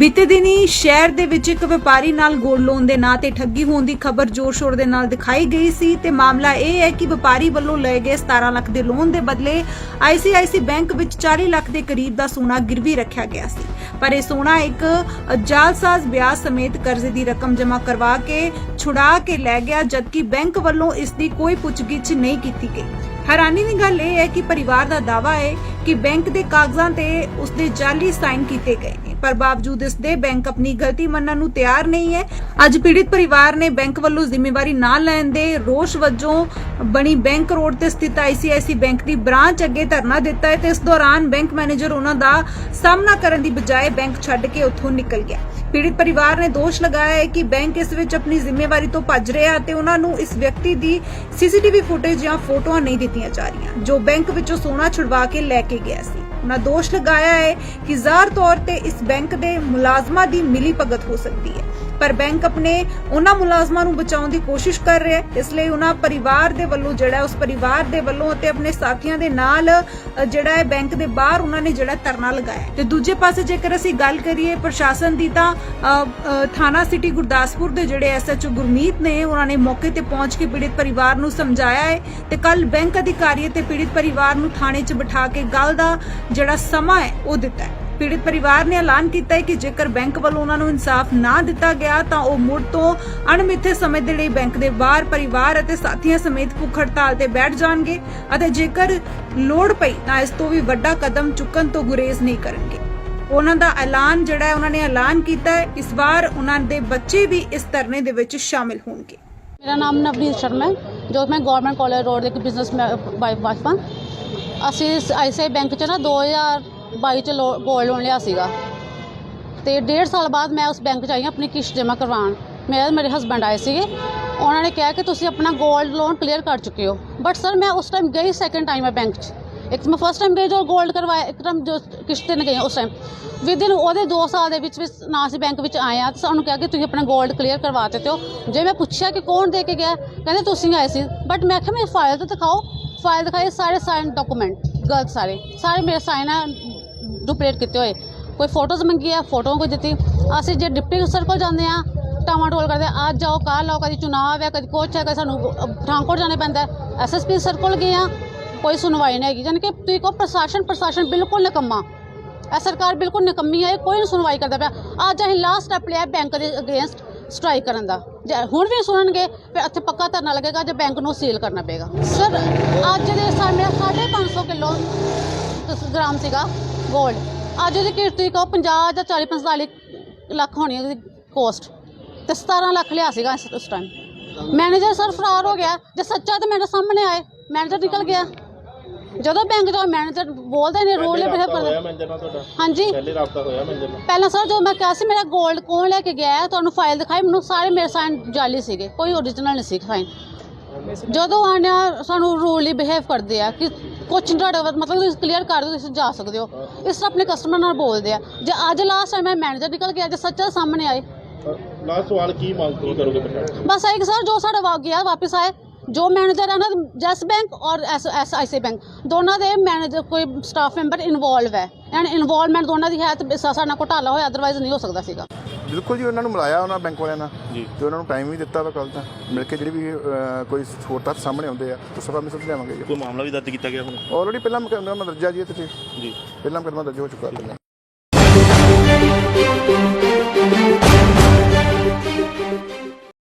ਬੀਤੇ ਦਿਨੀ ਸ਼ਹਿਰ ਦੇ ਵਿੱਚ ਇੱਕ ਵਪਾਰੀ ਨਾਲ ਗੋਲਡ ਲੋਨ ਦੇ ਨਾਂ ਤੇ ਠੱਗੀ ਹੋਣ ਦੀ ਖਬਰ ਜ਼ੋਰ-ਸ਼ੋਰ ਦੇ ਨਾਲ ਦਿਖਾਈ ਗਈ ਸੀ ਤੇ ਮਾਮਲਾ ਇਹ ਹੈ ਕਿ ਵਪਾਰੀ ਵੱਲੋਂ ਲਏ ਗਏ 17 ਲੱਖ ਦੇ ਲੋਨ ਦੇ ਬਦਲੇ ICICI ਬੈਂਕ ਵਿੱਚ 40 ਲੱਖ ਦੇ ਕਰੀਬ ਦਾ ਸੋਨਾ ਗਿਰਵੀ ਰੱਖਿਆ ਗਿਆ ਸੀ। ਪਰ ਇਹ ਸੋਨਾ ਇੱਕ ਜਾਲਸਾਜ਼ ਵਿਆਜ ਸਮੇਤ ਕਰਜ਼ੇ ਦੀ ਰਕਮ ਜਮ੍ਹਾਂ ਕਰਵਾ ਕੇ ਛੁਡਾ ਕੇ ਲੈ ਗਿਆ ਜਦਕਿ ਬੈਂਕ ਵੱਲੋਂ ਇਸ ਦੀ ਕੋਈ ਪੁੱਛਗਿੱਛ ਨਹੀਂ ਕੀਤੀ ਗਈ। ਹੈਰਾਨੀ ਦੀ ਗੱਲ ਇਹ ਹੈ ਕਿ ਪਰਿਵਾਰ ਦਾ ਦਾਵਾ ਹੈ ਕਿ ਬੈਂਕ ਦੇ ਕਾਗਜ਼ਾਂ ਤੇ ਉਸਦੇ ਜਾਲੀ ਸਾਈਨ ਕੀਤੇ ਗਏ ਨੇ। ਪਰ ਬਾਵਜੂਦ ਇਸ ਦੇ ਬੈਂਕ ਆਪਣੀ ਗਲਤੀ ਮੰਨਣ ਨੂੰ ਤਿਆਰ ਨਹੀਂ ਹੈ। ਅੱਜ ਪੀੜਿਤ ਪਰਿਵਾਰ ਨੇ ਬੈਂਕ ਵੱਲੋਂ ਜ਼ਿੰਮੇਵਾਰੀ ਨਾ ਲੈਣ ਦੇ ਰੋਸ਼ ਵਜੋਂ ਬਣੀ ਬੈਂਕ ਰੋਡ ਤੇ ਸਥਿਤ ICICI ਬੈਂਕ ਦੀ ਬ੍ਰਾਂਚ ਅੱਗੇ ਧਰਨਾ ਦਿੱਤਾ ਹੈ ਤੇ ਇਸ ਦੌਰਾਨ ਬੈਂਕ ਮੈਨੇਜਰ ਉਹਨਾਂ ਦਾ ਸਾਹਮਣਾ ਕਰਨ ਦੀ ਬਜਾਏ ਬੈਂਕ ਛੱਡ ਕੇ ਉੱਥੋਂ ਨਿਕਲ ਗਿਆ। ਪੀੜਿਤ ਪਰਿਵਾਰ ਨੇ ਦੋਸ਼ ਲਗਾਇਆ ਹੈ ਕਿ ਬੈਂਕ ਇਸ ਵਿੱਚ ਆਪਣੀ ਜ਼ਿੰਮੇਵਾਰੀ ਤੋਂ ਭੱਜ ਰਿਹਾ ਤੇ ਉਹਨਾਂ ਨੂੰ ਇਸ ਵਿਅਕਤੀ ਦੀ ਸੀਸੀਟੀਵੀ ਫੁਟੇਜ ਜਾਂ ਫੋਟੋਆਂ ਨਹੀਂ ਦਿੱਤੀਆਂ ਜਾ ਰਹੀਆਂ, ਜੋ ਬੈਂਕ ਵਿੱਚੋਂ ਸੋਨਾ ਛੁਡਵਾ ਕੇ ਲੈ ਕੇ ਗਿਆ ਸੀ। ਉਹਨਾਂ ਦੋਸ਼ ਲਗਾਇਆ ਹੈ ਕਿ ਜ਼ਾਹਰ ਤੌਰ ਤੇ ਇਸ ਬੈਂਕ ਦੇ ਮੁਲਾਜ਼ਮਾਂ ਦੀ ਮਿਲੀ ਭਗਤ ਹੋ ਸਕਦੀ ਹੈ। ਪਰ ਬੈਂਕ ਆਪਣੇ ਉਹਨਾਂ ਮੁਲਾਜ਼ਮਾਂ ਨੂੰ ਬਚਾਉਣ ਦੀ ਕੋਸ਼ਿਸ਼ ਕਰ ਰਿਹਾ ਹੈ। ਇਸ ਲਈ ਉਹਨਾਂ ਪਰਿਵਾਰ ਦੇ ਵੱਲੋਂ ਜਿਹੜਾ ਉਸ ਪਰਿਵਾਰ ਦੇ ਵੱਲੋਂ ਅਤੇ ਆਪਣੇ ਸਾਥੀਆਂ ਦੇ ਨਾਲ ਜਿਹੜਾ ਹੈ ਬੈਂਕ ਦੇ ਬਾਹਰ ਉਹਨਾਂ ਨੇ ਜਿਹੜਾ ਧਰਨਾ ਲਗਾਇਆ ਤੇ ਦੂਜੇ ਪਾਸੇ ਜੇਕਰ ਅਸੀਂ ਗੱਲ ਕਰੀਏ ਪ੍ਰਸ਼ਾਸਨ ਦੀ ਤਾਂ ਅ, ਥਾਣਾ ਸਿਟੀ ਗੁਰਦਾਸਪੁਰ ਦੇ ਜਿਹੜੇ ਐਸਐਚਓ ਗੁਰਮੀਤ ਨੇ ਉਹਨਾਂ ਨੇ ਮੌਕੇ ਤੇ ਪਹੁੰਚ ਕੇ ਪੀੜਿਤ ਪਰਿਵਾਰ ਨੂੰ ਸਮਝਾਇਆ ਹੈ ਤੇ ਕੱਲ ਬੈਂਕ ਅਧਿਕਾਰੀ ਤੇ ਪੀੜਿਤ ਪਰਿਵਾਰ ਨੂੰ ਥਾਣੇ 'ਚ ਬਿਠਾ ਕੇ ਗੱਲ ਦਾ ਜਿਹੜਾ ਸਮਾਂ ਹੈ ਉਹ ਦਿੱਤਾ ਹੈ। ਪੀੜਿਤ ਪਰਿਵਾਰ ਨੇ ਐਲਾਨ ਕੀਤਾ ਹੈ ਕਿ ਜੇਕਰ ਬੈਂਕ ਵੱਲੋਂ ਉਹਨਾਂ ਨੂੰ ਇਨਸਾਫ ਨਾ ਦਿੱਤਾ ਗਿਆ ਤਾਂ ਉਹ ਮੁੜ ਤੋਂ ਅਣਮਿੱਥੇ ਸਮੇਂ ਦੇ ਲਈ ਬੈਂਕ ਦੇ ਬਾਹਰ ਪਰਿਵਾਰ ਅਤੇ ਸਾਥੀਆਂ ਸਮੇਤ ਭੁੱਖ ਹੜਤਾਲ ਤੇ ਬੈਠ ਜਾਣਗੇ ਅਤੇ ਜੇਕਰ ਲੋੜ ਪਈ ਤਾਂ ਇਸ ਤੋਂ ਵੀ ਵੱਡਾ ਕਦਮ ਚੁੱਕਣ ਤੋਂ ਗੁਰੇਜ਼ ਨਹੀਂ ਕਰਨਗੇ। ਉਹਨਾਂ ਦਾ ਐਲਾਨ ਜਿਹੜਾ ਉਹਨਾਂ ਨੇ ਐਲਾਨ ਕੀਤਾ ਹੈ। ਇਸ ਵਾਰ ਉਹਨਾਂ ਦੇ ਬੱਚੇ ਵੀ ਇਸ ਧਰਨੇ ਦੇ ਵਿੱਚ ਸ਼ਾਮਿਲ ਹੋਣਗੇ। ਮੇਰਾ ਨਾਮ ਨਵਨੀਤ ਸ਼ਰਮਾ ਹੈ, ਜੋ ਮੈਂ ਗਵਰਨਮੈਂਟ ਕਾਲਜ ਰੋਡ ਦੇ ਇੱਕ ਬਿਜ਼ਨਸ ਵਾਈਫ ਵਾਈਫ ਅਸੀਂ ਆਈਸੀਆਈ ਬੈਂਕ 'ਚ ਨਾ ਬਾਈ ਚ ਗੋਲਡ ਲੋਨ ਲਿਆ ਸੀਗਾ। ਤੇ ਡੇਢ ਸਾਲ ਬਾਅਦ ਮੈਂ ਉਸ ਬੈਂਕ 'ਚ ਆਈ ਹਾਂ, ਆਪਣੀ ਕਿਸ਼ਤ ਜਮ੍ਹਾਂ ਕਰਵਾਉਣ। ਮੇਰਾ ਮੇਰੇ ਹਸਬੰਡ ਆਏ ਸੀਗੇ। ਉਹਨਾਂ ਨੇ ਕਿਹਾ ਕਿ ਤੁਸੀਂ ਆਪਣਾ ਗੋਲਡ ਲੋਨ ਕਲੀਅਰ ਕਰ ਚੁੱਕੇ ਹੋ। ਬਟ ਸਰ ਮੈਂ ਉਸ ਟਾਈਮ ਗਈ ਸੈਕੰਡ ਟਾਈਮ ਹੈ ਬੈਂਕ 'ਚ। ਇੱਕ ਤਾਂ ਮੈਂ ਫਸਟ ਟਾਈਮ ਗਈ ਜੋ 골ਡ ਕਰਵਾਇਆ, ਇੱਕ ਟਾਈਮ ਜੋ ਕਿਸ਼ਤ ਤੇ ਗਈ ਉਸ ਟਾਈਮ ਵਿਦਿਨ ਉਹਦੇ 2 ਸਾਲ ਦੇ ਵਿੱਚ ਵਿੱਚ ਨਾ ਅਸੀਂ ਬੈਂਕ ਵਿੱਚ ਆਏ ਆ ਤੇ ਸਾਨੂੰ ਕਿਹਾ ਕਿ ਤੁਸੀਂ ਆਪਣਾ 골ਡ ਕਲੀਅਰ ਕਰਵਾ ਦਿੱਤੇ ਹੋ। ਜੇ ਮੈਂ ਪੁੱਛਿਆ ਕਿ ਕੌਣ ਦੇ ਕੇ ਗਿਆ, ਕਹਿੰਦੇ ਤੁਸੀਂ ਆਏ ਸੀ। ਬਟ ਮੈਂ ਕਿਹਾ ਮੇਰੀ ਫਾਈਲ ਤਾਂ ਦਿਖਾਓ। ਫਾਈਲ ਦਿਖਾਈ ਸਾਰੇ ਸਾਈਨ ਡਾਕੂਮੈਂਟ ਗਲਤ ਸਾਰੇ। ਸਾਰੇ ਮੇਰੇ ਸਾਈਨ ਆ ਡੁਪਲੀਕੇਟ ਕੀਤੇ ਹੋਏ। ਕੋਈ ਫੋਟੋਜ਼ ਮੰਗੀ ਆ ਫੋਟੋਆਂ ਕੋਈ ਦਿੱਤੀ ਅਸੀਂ ਜੇ ਡਿਪਟੀ ਸਰ ਕੋਲ ਜਾਂਦੇ ਆ ਟਮਾਟੋਲ ਕਰਦੇ ਆ, ਅੱਜ ਜਾਓ ਕੱਲ੍ਹ ਆਓ ਕਦੀ ਚੁਣਾਵ ਹੈ ਕਦੀ ਕੁਛ ਹੈ ਕਦੀ ਸਾਨੂੰ ਪਠਾਨਕੋਟ ਜਾਣਾ ਪੈਂਦਾ ਐਸਐਸਪੀ ਸਰ ਕੋਲ ਗਏ ਆ ਕੋਈ ਸੁਣਵਾਈ ਨਹੀਂ ਹੈਗੀ। ਯਾਨੀ ਕਿ ਤੁਸੀਂ ਕੋ ਪ੍ਰਸ਼ਾਸਨ ਪ੍ਰਸ਼ਾਸਨ ਬਿਲਕੁਲ ਨਿਕੰਮਾ। ਇਹ ਸਰਕਾਰ ਬਿਲਕੁਲ ਨਿਕੰਮੀ ਹੈ ਕੋਈ ਨਹੀਂ ਸੁਣਵਾਈ ਕਰਦਾ ਪਿਆ। ਅੱਜ ਅਸੀਂ ਲਾਸਟ ਸਟੈਪ ਲਿਆ ਬੈਂਕ ਦੇ ਅਗੇਂਸਟ ਸਟ੍ਰਾਈਕ ਕਰਨ ਦਾ। ਜੇ ਹੁਣ ਵੀ ਸੁਣਨਗੇ ਫਿਰ ਇੱਥੇ ਪੱਕਾ ਧਰਨਾ ਲੱਗੇਗਾ ਜੇ ਬੈਂਕ ਨੂੰ ਸੀਲ ਕਰਨਾ ਪਏਗਾ। ਸਰ ਅੱਜ ਦੇ ਸਾ ਮੇਰਾ 550 ਕਿਲੋ ਗ੍ਰਾਮ ਸੀਗਾ। 골ਡ ਅੱਜ ਉਹਦੀ ਕੀਰਤੀ ਕੋ 50 ਜਾਂ 40 45 ਲੱਖ ਹੋਣੀ ਉਹਦੀ ਕੋਸਟ ਤੇ 17 ਲੱਖ ਲਿਆ ਸੀਗਾ ਇਸ ਉਸ ਟਾਈਮ ਮੈਨੇਜਰ ਸਰ ਫਰਾਰ ਹੋ ਗਿਆ। ਜੇ ਸੱਚਾ ਤਾਂ ਮੇਰੇ ਸਾਹਮਣੇ ਆਏ। ਮੈਨੇਜਰ ਨਿਕਲ ਗਿਆ। ਜਦੋਂ ਬੈਂਕ ਦਾ ਮੈਨੇਜਰ ਬੋਲਦੇ ਨੇ ਰੋਲ ਬਿਹੇਵ ਹੋਇਆ ਕਰਦਾ ਮੈਨੇਜਰ ਨਾਲ ਤੁਹਾਡਾ? ਹਾਂਜੀ। ਪਹਿਲੇ ਰਾਬਤਾ ਹੋਇਆ ਮੈਨੇਜਰ ਨਾਲ? ਪਹਿਲਾਂ ਸਰ ਜੋ ਮੈਂ ਕਿਹਾ ਸੀ ਮੇਰਾ 골ਡ ਕੌਣ ਲੈ ਕੇ ਗਿਆ ਹੈ? ਤੁਹਾਨੂੰ ਫਾਈਲ ਦਿਖਾਈ। ਮੈਨੂੰ ਸਾਰੇ ਮੇਰੇ ਸਾਈਨ ਜਾਲੀ ਸੀਗੇ। ਕੋਈ ਓਰੀਜਨਲ ਨਹੀਂ ਸੀ ਸਾਈਨ ਜਦੋਂ ਆਣਿਆ ਸਾਨੂੰ ਰੂਲੀ ਬਿਹੇਵ ਕਰਦੇ ਆ ਕਿ ਕੁਛ ਤੁਹਾਡਾ ਮਤਲਬ ਤੁਸੀਂ ਕਲੀਅਰ ਕਰ ਦਿਓ ਤੁਸੀਂ ਜਾ ਸਕਦੇ ਹੋ। ਇਸ ਤਰ੍ਹਾਂ ਆਪਣੇ ਕਸਟਮਰ ਨਾਲ ਬੋਲਦੇ ਆ। ਜੇ ਅੱਜ ਲਾਸਟ ਟਾਈਮ ਮੈਂ ਮੈਨੇਜਰ ਨਿਕਲ ਗਿਆ ਜੇ ਸੱਚਾ ਸਾਹਮਣੇ ਆਏ। ਲਾਸਟ ਸਵਾਲ ਕੀ ਮੰਗ ਕੀ ਕਰੋਗੇ ਪ੍ਰਸ਼ਾਸਨ ਬਸ ਆਈ ਕਿ ਸਰ ਜੋ ਸਾਡਾ ਵਾ ਗਿਆ ਵਾਪਸ ਆਏ। ਜੋ ਮੈਨੇਜਰ ਹੈ ਨਾ ਜੈਸ ਬੈਂਕ ਔਰ S S I C bank. ਦੋਨਾਂ ਦੇ ਮੈਨੇਜਰ ਕੋਈ ਸਟਾਫ ਮੈਂਬਰ ਇਨਵੋਲਵ ਹੈ। ਐਂਡ ਇਨਵੋਲਵਮੈਂਟ ਦੋਨਾਂ ਦੀ ਹੈ ਤੇ ਸਾਡਾ ਘੁਟਾਲਾ ਹੋਇਆ ਅਦਰਵਾਈਜ਼ ਨਹੀਂ ਹੋ ਸਕਦਾ ਸੀਗਾ। ਬਿਲਕੁਲ ਜੀ ਉਹਨਾਂ ਨੂੰ ਮਿਲਾਇਆ ਉਹਨਾਂ ਬੈਂਕ ਵਾਲਿਆਂ ਨਾਲ ਜੀ। ਤੇ ਉਹਨਾਂ ਨੂੰ ਟਾਈਮ ਵੀ ਦਿੱਤਾ ਵਾ ਕੱਲ ਤਾਂ। ਮਿਲ ਕੇ ਜਿਹੜੇ ਵੀ ਕੋਈ ਹੋਰ ਤੱਥ ਸਾਹਮਣੇ ਆਉਂਦੇ ਆ ਤਾਂ ਸਭਾ ਵਿੱਚ ਲਿਆਵਾਂਗੇ ਕੋਈ ਮਾਮਲਾ ਵੀ ਦਰਜ ਕੀਤਾ ਗਿਆ ਹੁਣ ਆਲਰੇਡੀ ਪਹਿਲਾਂ ਮੁਕੱਦਮਾ ਮਦਰਜਾ ਜੀ ਇਹ ਤੇ ਜੀ। ਜੀ। ਪਹਿਲਾਂ ਮੁਕੱਦਮਾ ਦਰਜ ਹੋ ਚੁੱਕਾ ਪਹਿਲਾਂ।